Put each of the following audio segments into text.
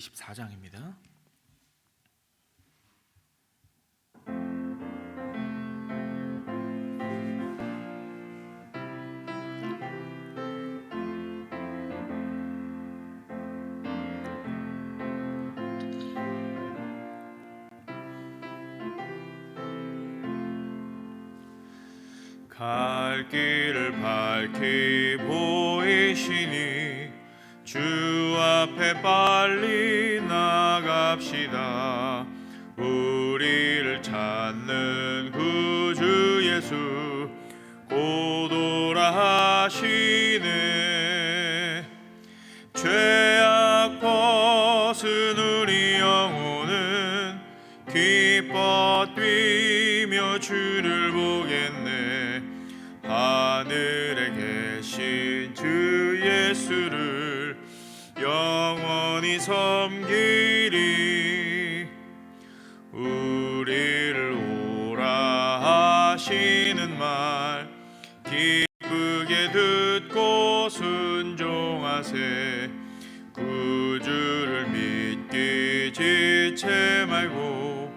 24장입니다. 갈 길을 밝히 보이시니 주 앞에 빨리 나갑시다. 우리를 찾는 구주 예수 고도라 하시네. 죄악 벗은 우리 영혼은 기뻐 뛰며 주를 보겠네. 하늘에 계신 주 예수를 영원히 섬기리 우리를 오라 하시는 말 기쁘게 듣고 순종하세 구주를 믿기 지체 말고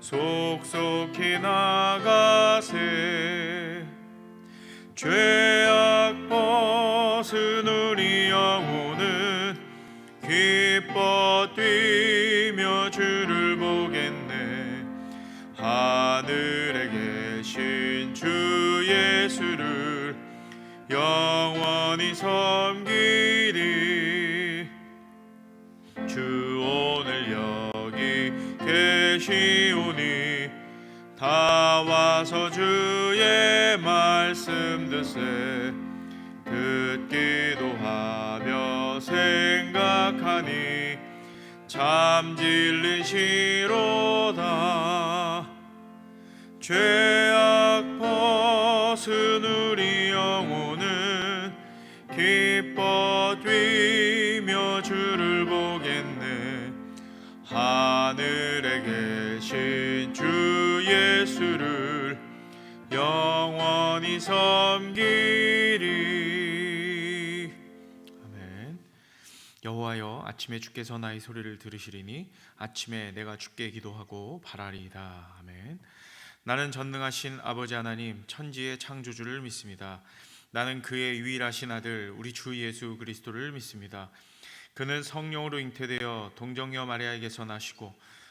속속히 나가 섬기리. 주 오늘 여기 계시오니 다 와서 주의 말씀 듣세. 듣기도 하며 생각하니 참 진리 시로다. 죄악 벗은 우 주 예수를 영원히 섬기리. 여호와여 아침에 주께서 나의 소리를 들으시리니 아침에 내가 주께 기도하고 바라리이다. 아멘. 나는 전능하신 아버지 하나님 천지의 창조주를 믿습니다. 나는 그의 유일하신 아들 우리 주 예수 그리스도를 믿습니다. 그는 성령으로 잉태되어 동정녀 마리아에게서 나시고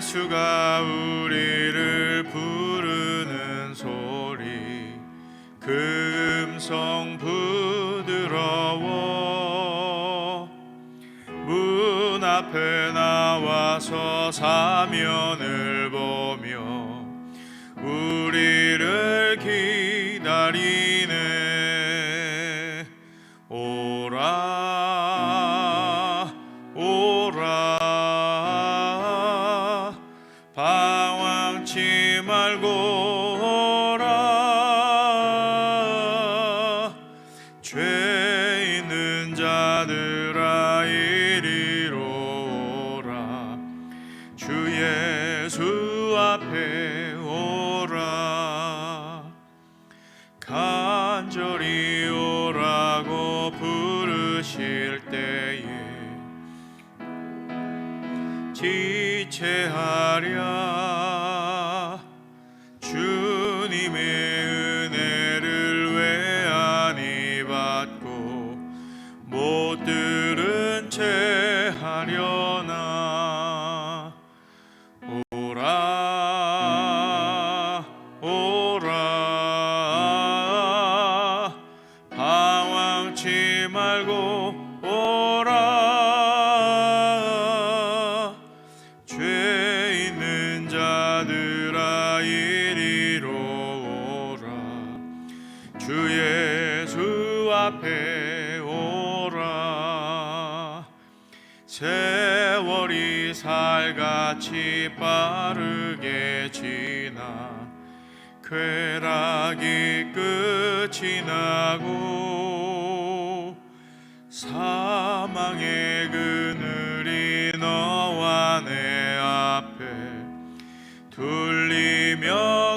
예수가 우리를 부르는 소리 그 음성 부드러워. 문 앞에 나와서 사면을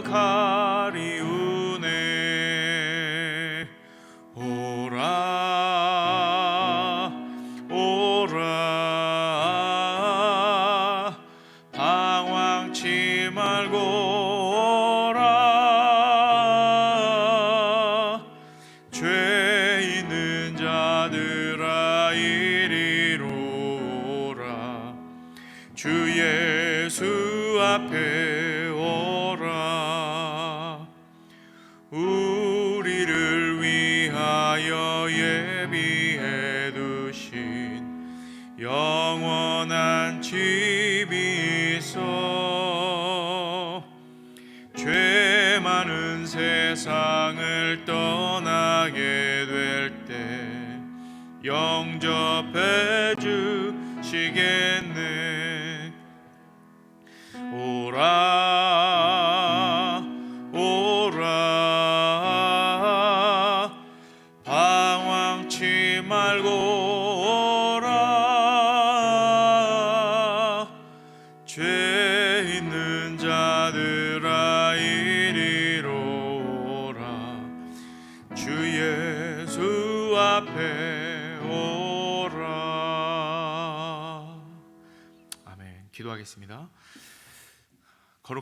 둘 영접해 주시겠네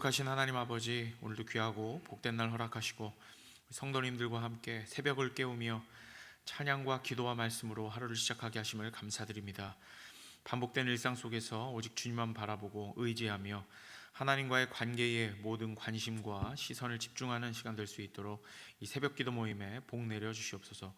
거룩하신 하나님 아버지 오늘도 귀하고 복된 날 허락하시고 성도님들과 함께 새벽을 깨우며 찬양과 기도와 말씀으로 하루를 시작하게 하심을 감사드립니다. 반복된 일상 속에서 오직 주님만 바라보고 의지하며 하나님과의 관계에 모든 관심과 시선을 집중하는 시간 될 수 있도록 이 새벽 기도 모임에 복 내려 주시옵소서.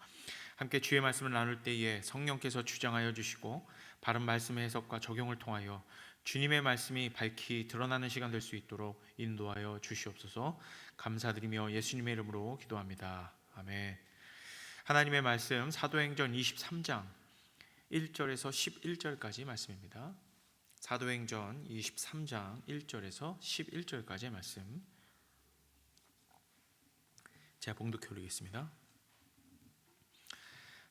함께 주의 말씀을 나눌 때에 성령께서 주장하여 주시고 바른 말씀의 해석과 적용을 통하여 주님의 말씀이 밝히 드러나는 시간 될 수 있도록 인도하여 주시옵소서. 감사드리며 예수님의 이름으로 기도합니다. 아멘. 하나님의 말씀 사도행전 23장 1절에서 11절까지 말씀입니다. 사도행전 23장 1절에서 11절까지의 말씀. 제가 봉독해 올리겠습니다.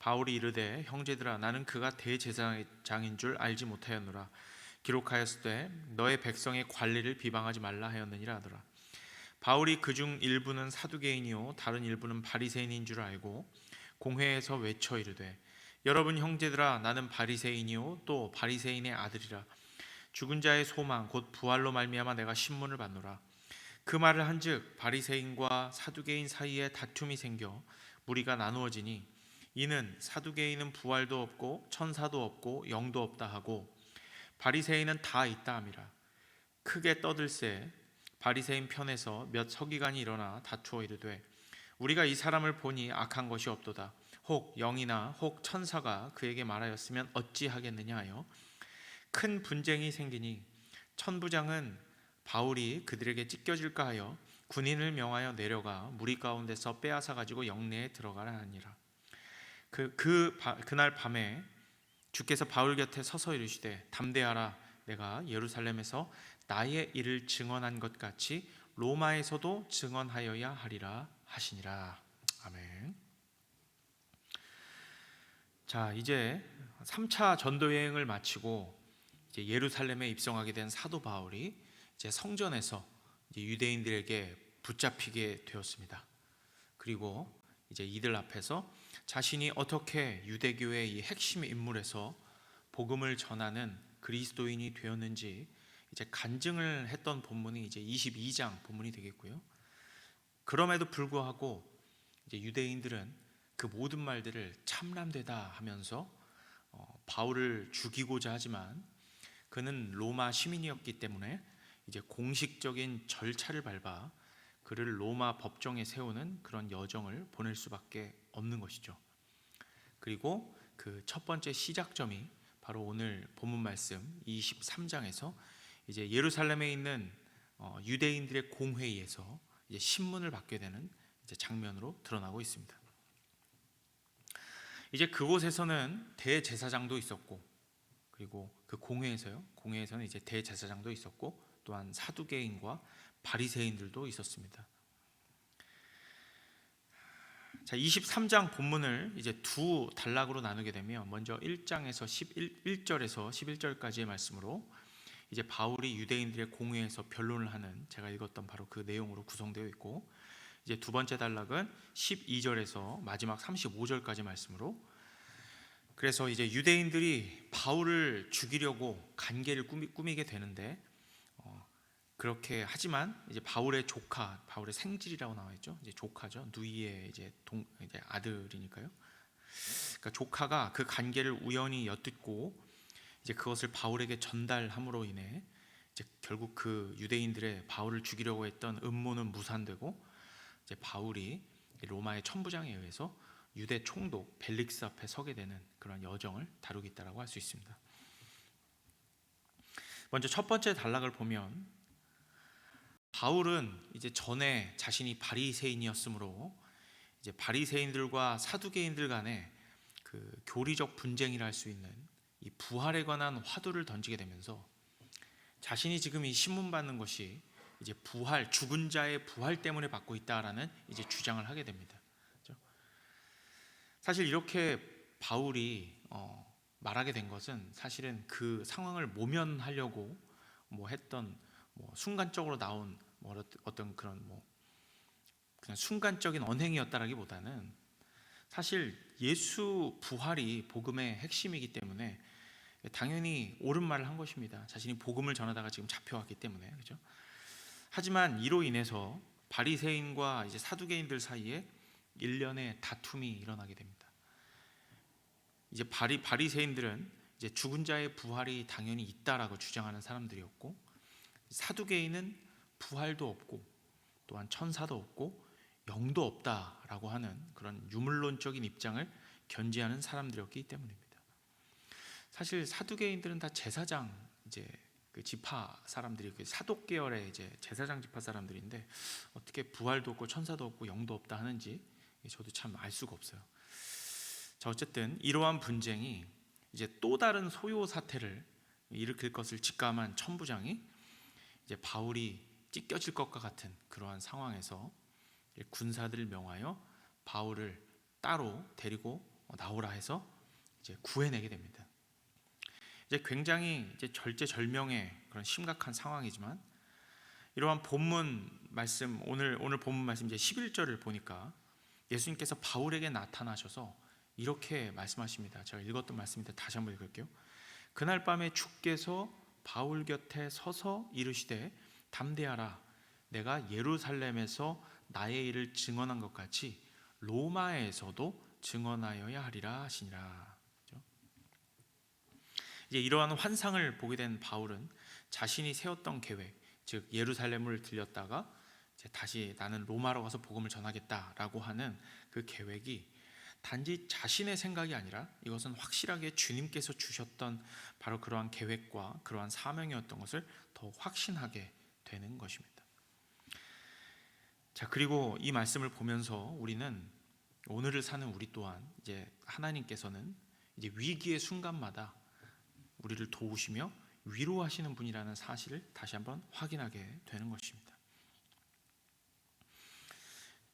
바울이 이르되 형제들아 나는 그가 대제사장인 줄 알지 못하였노라. 기록하였을 때 너의 백성의 관리를 비방하지 말라 하였느니라 하더라. 바울이 그중 일부는 사두개인이요 다른 일부는 바리새인인 줄 알고 공회에서 외쳐 이르되 여러분 형제들아 나는 바리새인이요 또 바리새인의 아들이라. 죽은 자의 소망 곧 부활로 말미암아 내가 신문을 받노라. 그 말을 한즉 바리새인과 사두개인 사이에 다툼이 생겨 무리가 나누어지니 이는 사두개인은 부활도 없고 천사도 없고 영도 없다 하고 바리새인은 다 있다 함이라. 크게 떠들새 바리새인 편에서 몇 서기관이 일어나 다투어 이르되 우리가 이 사람을 보니 악한 것이 없도다. 혹 영이나 혹 천사가 그에게 말하였으면 어찌하겠느냐 하여 큰 분쟁이 생기니 천부장은 바울이 그들에게 찢겨질까 하여 군인을 명하여 내려가 무리 가운데서 빼앗아 가지고 영내에 들어가라 하니라 그, 그 바- 그날 밤에 주께서 바울 곁에 서서 이르시되 담대하라 내가 예루살렘에서 나의 일을 증언한 것 같이 로마에서도 증언하여야 하리라 하시니라 아멘. 자 이제 3차 전도 여행을 마치고 이제 예루살렘에 입성하게 된 사도 바울이 이제 성전에서 이제 유대인들에게 붙잡히게 되었습니다. 그리고 이제 이들 앞에서 자신이 어떻게 유대교의 이 핵심 인물에서 복음을 전하는 그리스도인이 되었는지 이제 간증을 했던 본문이 이제 22장 본문이 되겠고요. 그럼에도 불구하고 이제 유대인들은 그 모든 말들을 참람되다 하면서 어, 바울을 죽이고자 하지만 그는 로마 시민이었기 때문에 이제 공식적인 절차를 밟아 그를 로마 법정에 세우는 그런 여정을 보낼 수밖에 없는 것이죠. 그리고 그 첫 번째 시작점이 바로 오늘 본문 말씀 23장에서 이제 예루살렘에 있는 어, 유대인들의 공회의에서 이제 신문을 받게 되는 이제 장면으로 드러나고 있습니다. 이제 그곳에서는 대제사장도 있었고 그리고 그 공회에서요. 공회에서는 이제 대제사장도 있었고 또한 사두개인과 바리새인들도 있었습니다. 자, 23장 본문을 이제 두 단락으로 나누게 되면 먼저 1장에서 11, 절에서 11절까지의 말씀으로 이제 바울이 유대인들의 공회에서 변론을 하는 제가 읽었던 바로 그 내용으로 구성되어 있고 이제 두 번째 단락은 12절에서 마지막 35절까지 말씀으로 그래서 이제 유대인들이 바울을 죽이려고 간계를 꾸미, 꾸미게 되는데 어, 그렇게 하지만 이제 바울의 조카, 바울의 생질이라고 나와 있죠. 이제 조카죠. 누이의 이제 동 이제 아들이니까요. 그러니까 조카가 그 간계를 우연히 엿듣고 이제 그것을 바울에게 전달함으로 인해 이제 결국 그 유대인들의 바울을 죽이려고 했던 음모는 무산되고 이제 바울이 로마의 천부장에 의해서 유대 총독 벨릭스 앞에 서게 되는 그런 여정을 다루겠다라고 할 수 있습니다. 먼저 첫 번째 단락을 보면 바울은 이제 전에 자신이 바리새인이었으므로 이제 바리새인들과 사두개인들 간의 그 교리적 분쟁이라 할 수 있는 이 부활에 관한 화두를 던지게 되면서 자신이 지금 이 신문 받는 것이 이제 부활 죽은 자의 부활 때문에 받고 있다라는 이제 주장을 하게 됩니다. 그렇죠? 사실 이렇게 바울이 어, 말하게 된 것은 사실은 그 상황을 모면하려고 뭐 했던 뭐 순간적으로 나온 뭐 어떤 그런 뭐 그냥 순간적인 언행이었다라기보다는 사실 예수 부활이 복음의 핵심이기 때문에 당연히 옳은 말을 한 것입니다. 자신이 복음을 전하다가 지금 잡혀왔기 때문에 그죠? 하지만 이로 인해서 바리새인과 이제 사두개인들 사이에 일련의 다툼이 일어나게 됩니다. 이제 바리 바리새인들은 이제 죽은 자의 부활이 당연히 있다라고 주장하는 사람들이었고 사두개인은 부활도 없고 또한 천사도 없고 영도 없다라고 하는 그런 유물론적인 입장을 견지하는 사람들이었기 때문입니다. 사실 사두개인들은 다 제사장 이제 그 지파 사람들이 그 사독 계열의 이제 제사장 지파 사람들인데 어떻게 부활도 없고 천사도 없고 영도 없다 하는지 저도 참 알 수가 없어요. 자 어쨌든 이러한 분쟁이 이제 또 다른 소요 사태를 일으킬 것을 직감한 천부장이 이제 바울이 찢겨질 것과 같은 그러한 상황에서 군사들을 명하여 바울을 따로 데리고 나오라 해서 이제 구해내게 됩니다. 이제 굉장히 이제 절제절명의 그런 심각한 상황이지만 이러한 본문 말씀 오늘 오늘 본문 말씀 이제 11절을 보니까 예수님께서 바울에게 나타나셔서 이렇게 말씀하십니다. 제가 읽었던 말씀인데 다시 한번 읽을게요. 그날 밤에 주께서 바울 곁에 서서 이르시되 담대하라 내가 예루살렘에서 나의 일을 증언한 것 같이 로마에서도 증언하여야 하리라 하시니라. 이제 이러한 환상을 보게 된 바울은 자신이 세웠던 계획, 즉 예루살렘을 들렸다가 다시 나는 로마로 가서 복음을 전하겠다라고 하는 그 계획이 단지 자신의 생각이 아니라 이것은 확실하게 주님께서 주셨던 바로 그러한 계획과 그러한 사명이었던 것을 더 확신하게 되는 것입니다. 자, 그리고 이 말씀을 보면서 우리는 오늘을 사는 우리 또한 이제 하나님께서는 이제 위기의 순간마다 우리를 도우시며 위로하시는 분이라는 사실을 다시 한번 확인하게 되는 것입니다.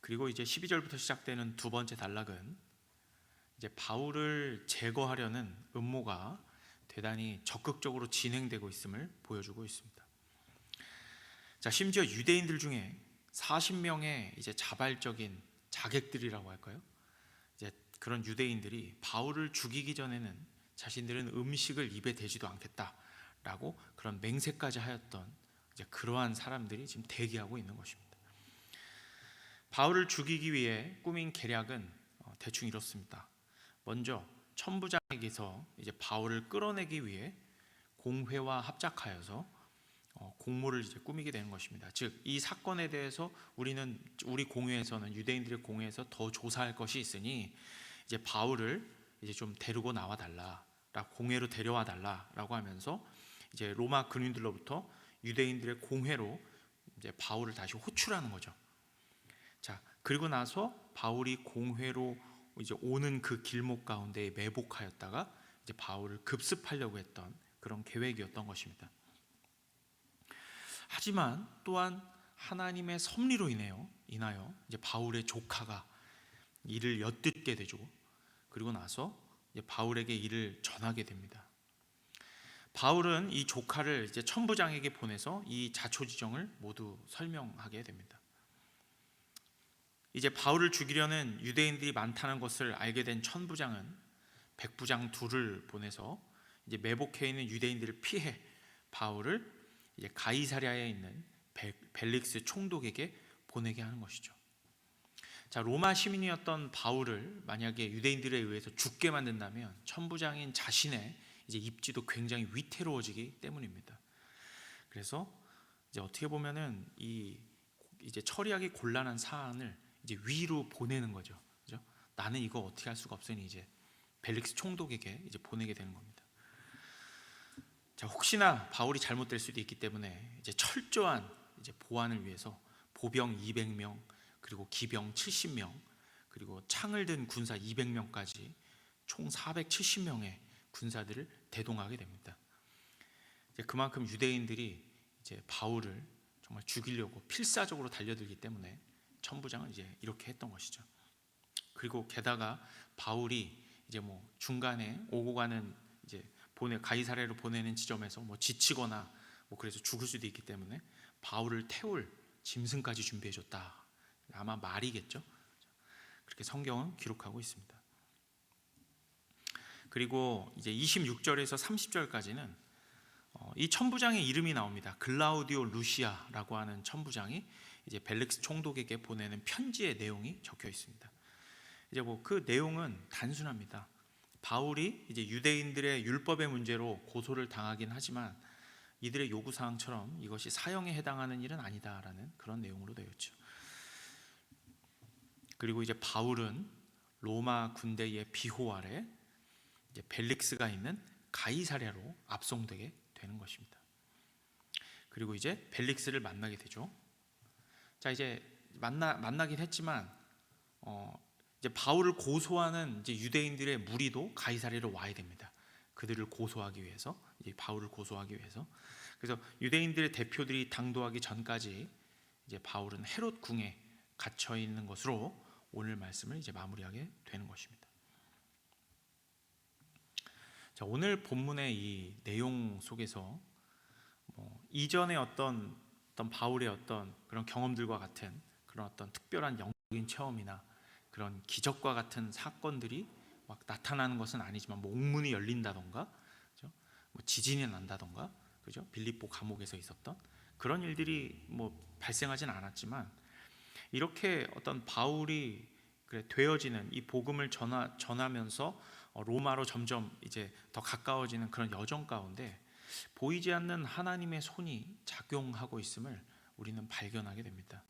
그리고 이제 12절부터 시작되는 두 번째 단락은 이제 바울을 제거하려는 음모가 대단히 적극적으로 진행되고 있음을 보여주고 있습니다. 자, 심지어 유대인들 중에 40명의 이제 자발적인 자객들이라고 할까요? 이제 그런 유대인들이 바울을 죽이기 전에는 자신들은 음식을 입에 대지도 않겠다라고 그런 맹세까지 하였던 이제 그러한 사람들이 지금 대기하고 있는 것입니다. 바울을 죽이기 위해 꾸민 계략은 어, 대충 이렇습니다. 먼저 천부장에게서 이제 바울을 끌어내기 위해 공회와 합작하여서 어, 공모를 이제 꾸미게 되는 것입니다. 즉 이 사건에 대해서 우리는 우리 공회에서는 유대인들의 공회에서 더 조사할 것이 있으니 이제 바울을 이제 좀 데리고 나와 달라. 공회로 데려와 달라라고 하면서 이제 로마 근인들로부터 유대인들의 공회로 이제 바울을 다시 호출하는 거죠. 자, 그리고 나서 바울이 공회로 이제 오는 그 길목 가운데 매복하였다가 이제 바울을 급습하려고 했던 그런 계획이었던 것입니다. 하지만 또한 하나님의 섭리로 인해요. 인하여 이제 바울의 조카가 이를 엿듣게 되죠. 그리고 나서 이제 바울에게 이를 전하게 됩니다. 바울은 이 조카를 이제 천부장에게 보내서 이 자초지정을 모두 설명하게 됩니다. 이제 바울을 죽이려는 유대인들이 많다는 것을 알게 된 천부장은 백부장 둘을 보내서 이제 매복해 있는 유대인들을 피해 바울을 이제 가이사랴에 있는 벨릭스 총독에게 보내게 하는 것이죠. 자 로마 시민이었던 바울을 만약에 유대인들에 의해서 죽게 만든다면 천부장인 자신의 이제 입지도 굉장히 위태로워지기 때문입니다. 그래서 이제 어떻게 보면은 이 이제 처리하기 곤란한 사안을 이제 위로 보내는 거죠. 그죠? 나는 이거 어떻게 할 수가 없으니 이제 벨릭스 총독에게 이제 보내게 되는 겁니다. 자, 혹시나 바울이 잘못될 수도 있기 때문에 이제 철저한 이제 보안을 위해서 보병 200명 그리고 기병 70명 그리고 창을 든 군사 200명까지 총 470명의 군사들을 대동하게 됩니다. 이제 그만큼 유대인들이 이제 바울을 정말 죽이려고 필사적으로 달려들기 때문에 천부장은 이제 이렇게 했던 것이죠. 그리고 게다가 바울이 이제 뭐 중간에 오고 가는 이제 보내 가이사랴로 보내는 지점에서 뭐 지치거나 뭐 그래서 죽을 수도 있기 때문에 바울을 태울 짐승까지 준비해 줬다. 아마 말이겠죠. 그렇게 성경은 기록하고 있습니다. 그리고 이제 26절에서 30절까지는 어, 이 천부장의 이름이 나옵니다. 글라우디오 루시아라고 하는 천부장이 이제 벨릭스 총독에게 보내는 편지의 내용이 적혀 있습니다. 이제 뭐 그 내용은 단순합니다. 바울이 이제 유대인들의 율법의 문제로 고소를 당하긴 하지만 이들의 요구 사항처럼 이것이 사형에 해당하는 일은 아니다라는 그런 내용으로 되어 있죠. 그리고 이제 바울은 로마 군대의 비호 아래 이제 벨릭스가 있는 가이사랴로 압송되게 되는 것입니다. 그리고 이제 벨릭스를 만나게 되죠. 자 이제 만나 만나긴 했지만 어, 이제 바울을 고소하는 이제 유대인들의 무리도 가이사랴로 와야 됩니다. 그들을 고소하기 위해서 이제 바울을 고소하기 위해서 그래서 유대인들의 대표들이 당도하기 전까지 이제 바울은 헤롯 궁에 갇혀 있는 것으로 오늘 말씀을 이제 마무리하게 되는 것입니다. 자, 오늘 본문의 이 내용 속에서 뭐 이전의 어떤 어떤 바울의 어떤 그런 경험들과 같은 그런 어떤 특별한 영적인 체험이나 그런 기적과 같은 사건들이 막 나타나는 것은 아니지만 뭐 옥문이 열린다던가 그죠? 뭐 지진이 난다던가 그죠? 빌립보 감옥에서 있었던 그런 일들이 뭐 발생하진 않았지만 이렇게 어떤 바울이 그래 되어지는 이 복음을 전하, 전하면서 어, 로마로 점점 이제 더 가까워지는 그런 여정 가운데 보이지 않는 하나님의 손이 작용하고 있음을 우리는 발견하게 됩니다.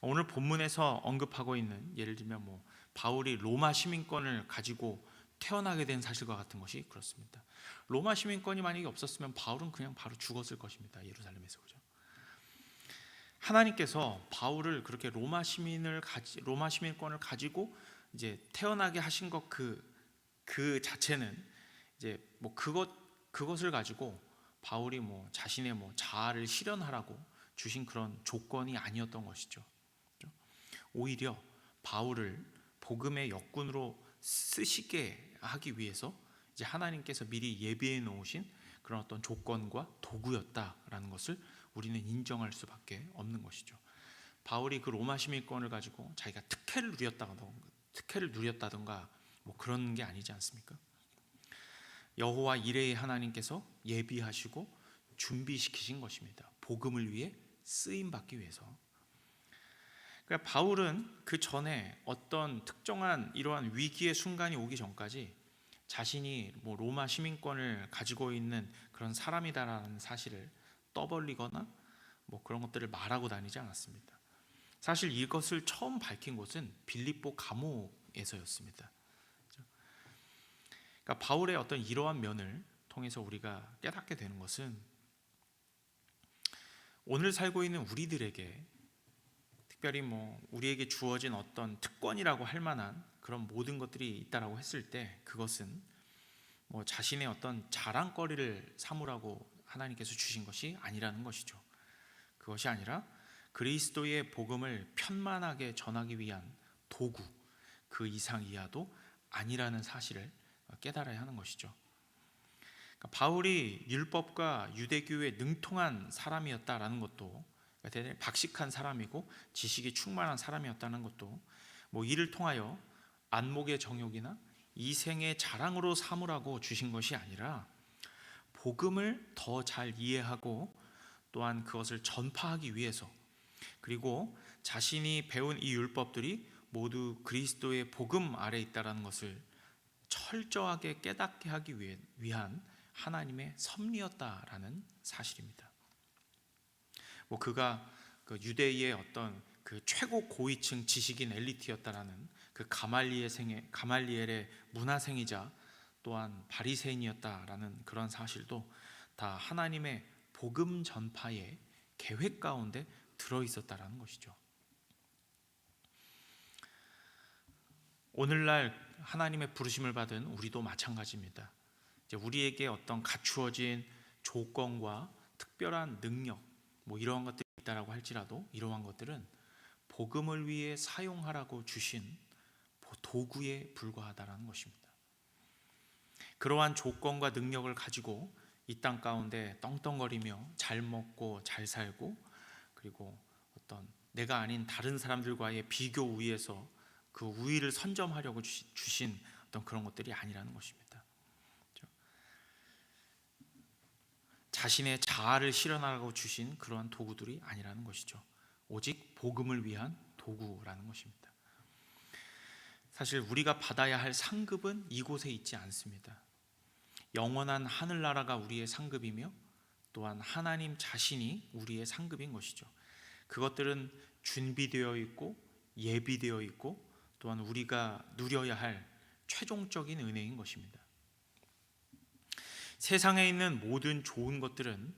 오늘 본문에서 언급하고 있는 예를 들면 뭐 바울이 로마 시민권을 가지고 태어나게 된 사실과 같은 것이 그렇습니다. 로마 시민권이 만약에 없었으면 바울은 그냥 바로 죽었을 것입니다. 예루살렘에서 그죠. 하나님께서 바울을 그렇게 로마 시민을 가지 로마 시민권을 가지고 이제 태어나게 하신 것 그그 그 자체는 이제 뭐 그것 그것을 가지고 바울이 뭐 자신의 뭐 자아를 실현하라고 주신 그런 조건이 아니었던 것이죠. 오히려 바울을 복음의 역군으로 쓰시게 하기 위해서 이제 하나님께서 미리 예비해 놓으신 그런 어떤 조건과 도구였다라는 것을 우리는 인정할 수밖에 없는 것이죠. 바울이 그 로마 시민권을 가지고 자기가 특혜를 누렸다던가 특혜를 누렸다던가 뭐 그런 게 아니지 않습니까? 여호와 이레의 하나님께서 예비하시고 준비시키신 것입니다. 복음을 위해 쓰임 받기 위해서. 그러니까 바울은 그 전에 어떤 특정한 이러한 위기의 순간이 오기 전까지 자신이 뭐 로마 시민권을 가지고 있는 그런 사람이다라는 사실을 떠벌리거나 뭐 그런 것들을 말하고 다니지 않았습니다. 사실 이것을 처음 밝힌 곳은 빌립보 감옥에서였습니다. 그러니까 바울의 어떤 이러한 면을 통해서 우리가 깨닫게 되는 것은 오늘 살고 있는 우리들에게 특별히 뭐 우리에게 주어진 어떤 특권이라고 할 만한 그런 모든 것들이 있다라고 했을 때 그것은 뭐 자신의 어떤 자랑거리를 삼으라고 하나님께서 주신 것이 아니라는 것이죠. 그것이 아니라 그리스도의 복음을 편만하게 전하기 위한 도구 그 이상 이하도 아니라는 사실을 깨달아야 하는 것이죠. 그러니까 바울이 율법과 유대교에 능통한 사람이었다라는 것도 그러니까 대단히 박식한 사람이고 지식이 충만한 사람이었다는 것도 뭐 이를 통하여 안목의 정욕이나 이생의 자랑으로 삼으라고 주신 것이 아니라 복음을 더 잘 이해하고 또한 그것을 전파하기 위해서 그리고 자신이 배운 이 율법들이 모두 그리스도의 복음 아래 있다라는 것을 철저하게 깨닫게 하기 위한 하나님의 섭리였다라는 사실입니다. 뭐 그가 그 유대의 어떤 그 최고 고위층 지식인 엘리트였다라는 그 가말리엘의 가말리엘의 문화생이자 또한 바리새인이었다라는 그런 사실도 다 하나님의 복음 전파의 계획 가운데 들어 있었다라는 것이죠. 오늘날 하나님의 부르심을 받은 우리도 마찬가지입니다. 이제 우리에게 어떤 갖추어진 조건과 특별한 능력 뭐 이러한 것들이 있다라고 할지라도 이러한 것들은 복음을 위해 사용하라고 주신 도구에 불과하다라는 것입니다. 그러한 조건과 능력을 가지고 이 땅 가운데 떵떵거리며 잘 먹고 잘 살고 그리고 어떤 내가 아닌 다른 사람들과의 비교 우위에서 그 우위를 선점하려고 주신 어떤 그런 것들이 아니라는 것입니다. 그렇죠? 자신의 자아를 실현하라고 주신 그러한 도구들이 아니라는 것이죠. 오직 복음을 위한 도구라는 것입니다. 사실 우리가 받아야 할 상급은 이곳에 있지 않습니다. 영원한 하늘나라가 우리의 상급이며 또한 하나님 자신이 우리의 상급인 것이죠. 그것들은 준비되어 있고 예비되어 있고 또한 우리가 누려야 할 최종적인 은혜인 것입니다. 세상에 있는 모든 좋은 것들은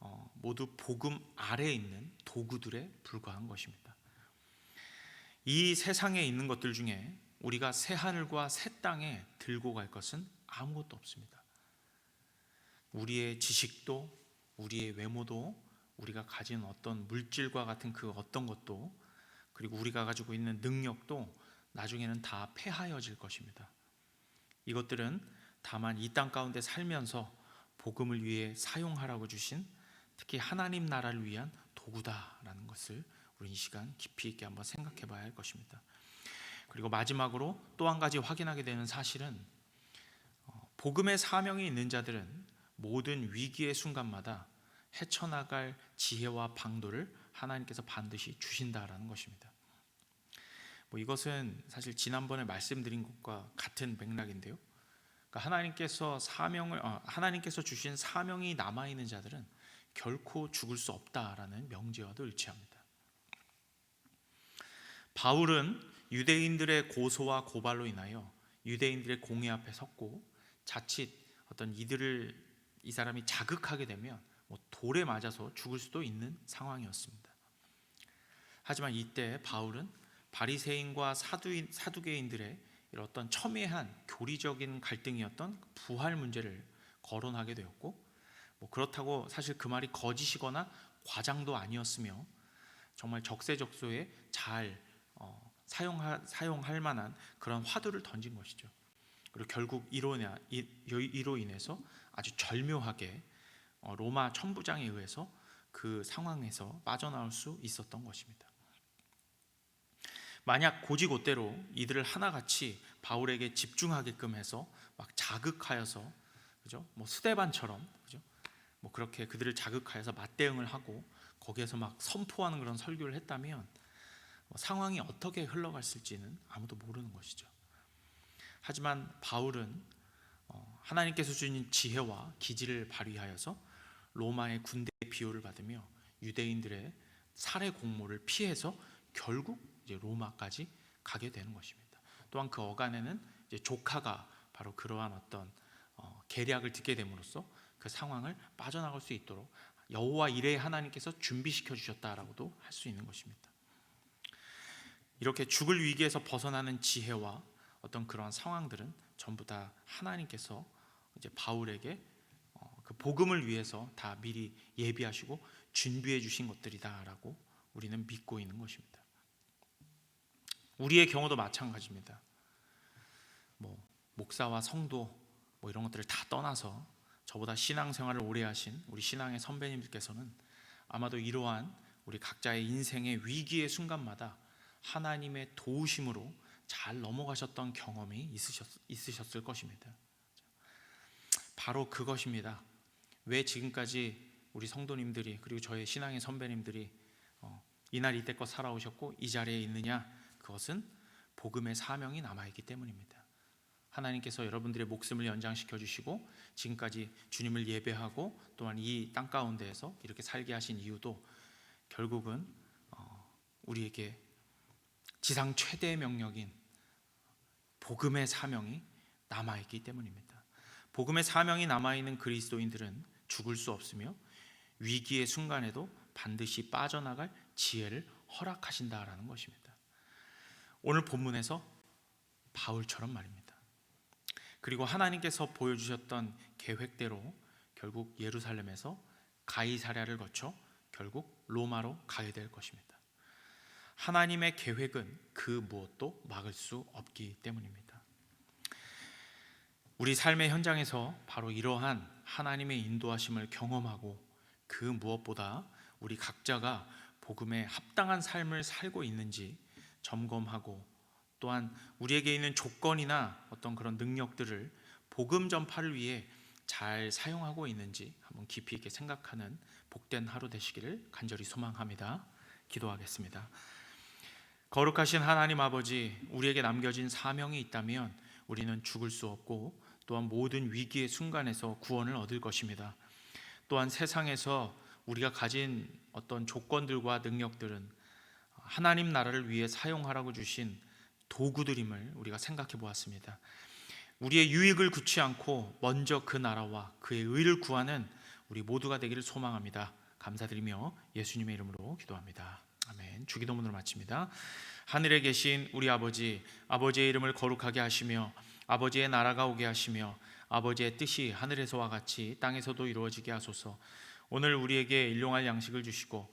어, 모두 복음 아래에 있는 도구들에 불과한 것입니다. 이 세상에 있는 것들 중에 우리가 새 하늘과 새 땅에 들고 갈 것은 아무것도 없습니다. 우리의 지식도 우리의 외모도 우리가 가진 어떤 물질과 같은 그 어떤 것도 그리고 우리가 가지고 있는 능력도 나중에는 다 폐하여질 것입니다. 이것들은 다만 이 땅 가운데 살면서 복음을 위해 사용하라고 주신 특히 하나님 나라를 위한 도구다라는 것을 우리 이 시간 깊이 있게 한번 생각해 봐야 할 것입니다. 그리고 마지막으로 또 한 가지 확인하게 되는 사실은 어, 복음의 사명이 있는 자들은 모든 위기의 순간마다 헤쳐나갈 지혜와 방도를 하나님께서 반드시 주신다라는 것입니다. 뭐 이것은 사실 지난번에 말씀드린 것과 같은 맥락인데요. 그러니까 하나님께서 사명을 어, 하나님께서 주신 사명이 남아 있는 자들은 결코 죽을 수 없다라는 명제와도 일치합니다. 바울은 유대인들의 고소와 고발로 인하여 유대인들의 공의 앞에 섰고 자칫 어떤 이들을 이 사람이 자극하게 되면 뭐 돌에 맞아서 죽을 수도 있는 상황이었습니다. 하지만 이때 바울은 바리새인과 사두인, 사두개인들의 어떤 첨예한 교리적인 갈등이었던 부활 문제를 거론하게 되었고 뭐 그렇다고 사실 그 말이 거짓이거나 과장도 아니었으며 정말 적세적소에 잘 어, 사용하, 사용할 만한 그런 화두를 던진 것이죠. 그리고 결국 이로, 이로 인해서 아주 절묘하게 어, 로마 천부장에 의해서 그 상황에서 빠져나올 수 있었던 것입니다. 만약 고지고대로 이들을 하나같이 바울에게 집중하게끔 해서 막 자극하여서 그죠? 뭐 스데반처럼 그죠? 뭐 그렇게 그들을 자극하여서 맞대응을 하고 거기에서 막 선포하는 그런 설교를 했다면 뭐 상황이 어떻게 흘러갔을지는 아무도 모르는 것이죠. 하지만 바울은 어, 하나님께서 주신 지혜와 기지를 발휘하여서 로마의 군대 비호를 받으며 유대인들의 살해 공모를 피해서 결국 이제 로마까지 가게 되는 것입니다. 또한 그 어간에는 이제 조카가 바로 그러한 어떤 어, 계략을 듣게 됨으로써 그 상황을 빠져나갈 수 있도록 여호와 이레 하나님께서 준비시켜 주셨다라고도 할 수 있는 것입니다. 이렇게 죽을 위기에서 벗어나는 지혜와 어떤 그러한 상황들은 전부 다 하나님께서 이제 바울에게 어, 그 복음을 위해서 다 미리 예비하시고 준비해 주신 것들이다라고 우리는 믿고 있는 것입니다. 우리의 경우도 마찬가지입니다. 뭐 목사와 성도 뭐 이런 것들을 다 떠나서 저보다 신앙생활을 오래 하신 우리 신앙의 선배님들께서는 아마도 이러한 우리 각자의 인생의 위기의 순간마다 하나님의 도우심으로 잘 넘어가셨던 경험이 있으셨, 있으셨을 것입니다. 바로 그것입니다. 왜 지금까지 우리 성도님들이 그리고 저의 신앙의 선배님들이 어, 이날 이때껏 살아오셨고 이 자리에 있느냐 그것은 복음의 사명이 남아있기 때문입니다. 하나님께서 여러분들의 목숨을 연장시켜 주시고 지금까지 주님을 예배하고 또한 이 땅 가운데에서 이렇게 살게 하신 이유도 결국은 어, 우리에게 지상 최대의 명령인 복음의 사명이 남아 있기 때문입니다. 복음의 사명이 남아 있는 그리스도인들은 죽을 수 없으며 위기의 순간에도 반드시 빠져나갈 지혜를 허락하신다라는 것입니다. 오늘 본문에서 바울처럼 말입니다. 그리고 하나님께서 보여주셨던 계획대로 결국 예루살렘에서 가이사랴를 거쳐 결국 로마로 가게 될 것입니다. 하나님의 계획은 그 무엇도 막을 수 없기 때문입니다. 우리 삶의 현장에서 바로 이러한 하나님의 인도하심을 경험하고 그 무엇보다 우리 각자가 복음에 합당한 삶을 살고 있는지 점검하고 또한 우리에게 있는 조건이나 어떤 그런 능력들을 복음 전파를 위해 잘 사용하고 있는지 한번 깊이 있게 생각하는 복된 하루 되시기를 간절히 소망합니다. 기도하겠습니다. 거룩하신 하나님 아버지, 우리에게 남겨진 사명이 있다면 우리는 죽을 수 없고 또한 모든 위기의 순간에서 구원을 얻을 것입니다. 또한 세상에서 우리가 가진 어떤 조건들과 능력들은 하나님 나라를 위해 사용하라고 주신 도구들임을 우리가 생각해 보았습니다. 우리의 유익을 굳지 않고 먼저 그 나라와 그의 의를 구하는 우리 모두가 되기를 소망합니다. 감사드리며 예수님의 이름으로 기도합니다. 아멘. 주기도문으로 마칩니다. 하늘에 계신 우리 아버지, 아버지의 이름을 거룩하게 하시며 아버지의 나라가 오게 하시며 아버지의 뜻이 하늘에서와 같이 땅에서도 이루어지게 하소서. 오늘 우리에게 일용할 양식을 주시고